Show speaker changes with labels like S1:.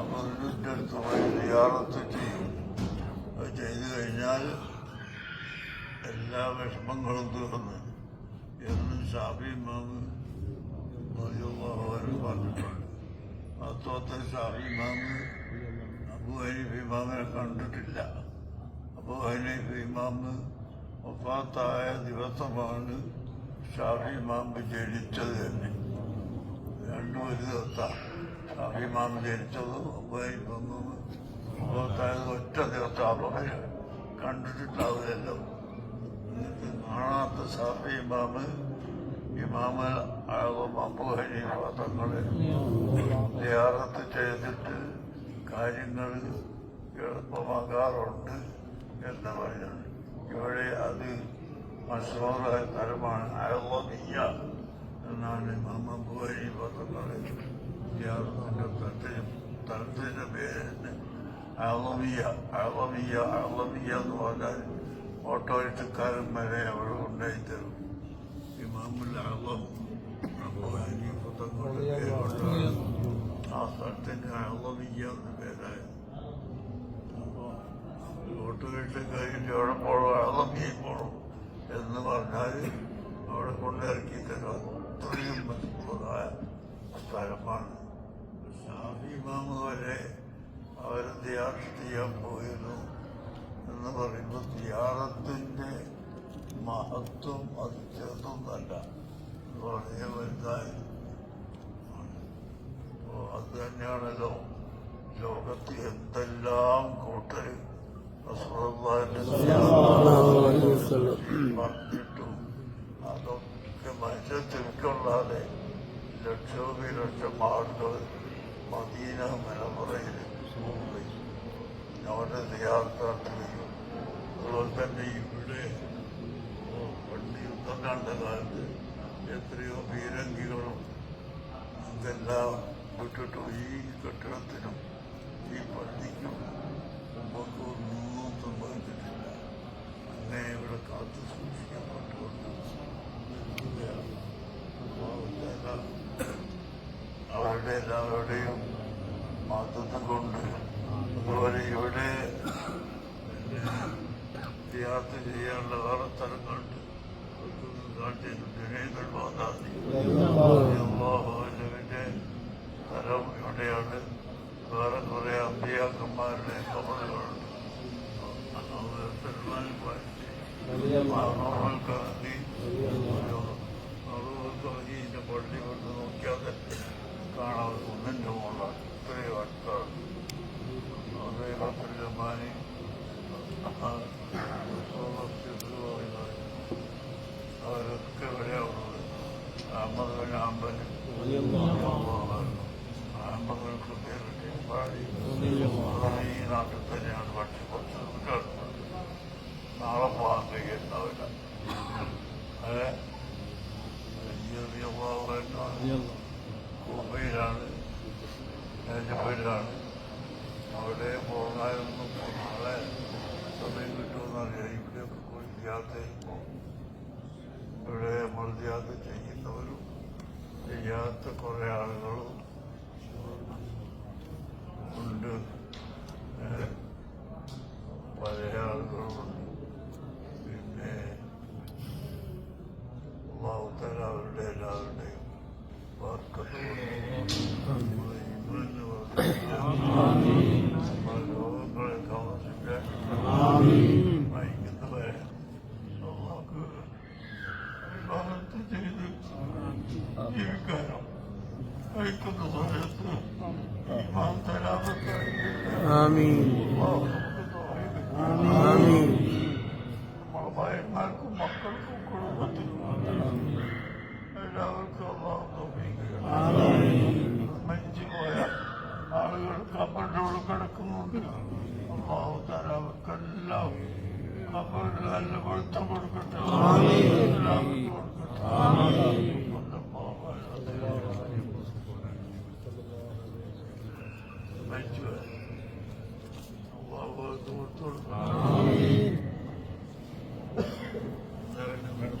S1: അവരുടെ അടുത്ത് പോയി സിയാറത്ത് ചെയ്യും അത് ചെയ്തു കഴിഞ്ഞാൽ എല്ലാ വിഷമങ്ങളും തീർന്ന് എന്നും ഷാഫി മാമ് പറഞ്ഞിട്ടുണ്ട് അത്തോത്തെ ഷാഫി മാമ് അബു ഹനീഫ് ഇമാമിനെ കണ്ടിട്ടില്ല അബു ഹനീഫ് ഇമാമ് ഒപ്പാത്തായ ദിവസമാണ് ഷാഫി മാമ് ജനിച്ചത് തന്നെ രണ്ടും ഒരു ദിവസമാണ് മാമ് ജനിച്ചതും ഇമാമ് ഒപ്പാത്തായത് ഒറ്റ ദിവസം അവളെ കണ്ടിട്ടുണ്ടാവുകയല്ലോ കാണാത്ത ഷാഫി ഇമാമ് ഇമാമ ആകും അബു ഹനീഫ തങ്ങളെ സിയാറത്ത് ചെയ്തിട്ട് കാര്യങ്ങൾ എളുപ്പമാകാറുണ്ട് എന്ന് പറഞ്ഞു. ഇവിടെ അത് മസൂറായ തരമാണ്. അയവീയ എന്നാണ് ഇമാമ അബു ഹനീഫ തങ്ങളെ സിയാറത്തിന്റെ തരത്തിന് തരത്തിന്റെ പേര് തന്നെ അളവിയ അളവിയ അളവിയ എന്ന് പറഞ്ഞാൽ ഓട്ടോറിക്ഷക്കാരൻ വരെ അവിടെ ഉണ്ടായി തരും ഇമാമുൽ അളം അബു ഹനീഫ തങ്ങളുടെ പേരുണ്ട് ആ സ്ഥലത്തിന് അളവിയ എന്ന് പേരായി അപ്പോ ഓട്ടോറിക്ഷക്കാരിന്റെ അവിടെ പോകണം അളവിയ പോകണം എന്ന് പറഞ്ഞാൽ അവിടെ കൊണ്ടിറക്കി തരും അത്രയും സ്ഥലമാണ് ഷാഫി വരെ അവർ തിയാറത്ത് ചെയ്യാൻ പോയിരുന്നു എന്ന് പറയുമ്പോൾ തിയാറത്തിന്റെ മഹത്വം അത് ചെറുതൊന്നല്ല വളരെ വലുതായി. അപ്പോൾ അത് തന്നെയാണല്ലോ. ലോകത്ത് എന്തെല്ലാം റസൂലുള്ളാഹിന്റെ പറഞ്ഞിട്ടും അതൊക്കെ മനുഷ്യ തിരിക്കൊള്ളാതെ ലക്ഷോപലക്ഷം ആളുകൾ മദീന മലമുറയിൽ പോയി. അവരുടെ സിയാർത്താക്കുകയും അതുപോലെ തന്നെ ഇവിടെ പണ്ട് യുദ്ധം കണ്ട കാലത്ത് എത്രയോ പീരങ്കികളും അതെല്ലാം വിട്ടിട്ടു ഈ കെട്ടിടത്തിനും ഈ പള്ളിക്കും നമുക്ക് ഒന്നും സംഭവിച്ചിട്ടില്ല. അങ്ങനെ ഇവിടെ കാത്തു സൂക്ഷിക്കപ്പെട്ടുകൊണ്ട് അവരുടെ എല്ലാവരുടെയും മതത്തെ കൊണ്ട് അതുപോലെ ഇവിടെ യാത്ര ചെയ്യാനുള്ള വേറെ സ്ഥലങ്ങളുണ്ട് ജനങ്ങൾ പോകാതെ അള്ളാഹുവിന്റെ സ്ഥലം ഇവിടെയാണ്. വേറെ കുറെ അമ്പിയാക്കന്മാരുടെ കബറുകളുണ്ട്. സൽമാൻ ഫാരിസി, മാമൂൽ അവരൊക്കെ ഇവിടെയാവുന്നത് അഹമ്മദ് ആമ്പൽ ആമ്പകൾക്ക് പേരിട്ട് പാടി ഈ നാട്ടിൽ തന്നെയാണ് പക്ഷെ കുറച്ച് കിടക്കുന്നത് നാളെ പോകാൻ കഴിയുന്നവല്ല അതെ മുംബൈയിലാണ് രാജപ്പേരിലാണ് അവിടെ പോകാനൊന്നും നാളെ സമയം കിട്ടുമെന്നറിയാം ഇവിടെയൊക്കെ പോയി യാത്ര ചെയ്യുമ്പോൾ ഇവിടെ നമ്മൾ യാത്ര ചെയ്യുന്നവരും ചെയ്യാത്ത കുറെ ആളുകളും ഉണ്ട്. പഴയ ആളുകളുമുണ്ട്. ചെയ്ത് ജീവിക്കാനും അയക്കുന്ന സമയത്ത് ഈമാൻ തരാമത്തെ
S2: ആമീൻ
S1: അള്ളാഹു നമുക്ക് തോന്നിയത്
S2: ആമീൻ
S1: നമ്മുടെ ഭാര്യമാർക്കും മക്കൾക്കും കുടുംബത്തിനും എല്ലാവർക്കും അള്ളാഹു തോന്നിക്കുകയാണ് മരിച്ചു പോയ ആളുകൾ കബറിനോട് കിടക്കുന്നുണ്ട് അള്ളാഹു താല അവർക്കെല്ലാം കബറിൽ നല്ല വെളുത്തം കൊടുക്കട്ടെ Amen.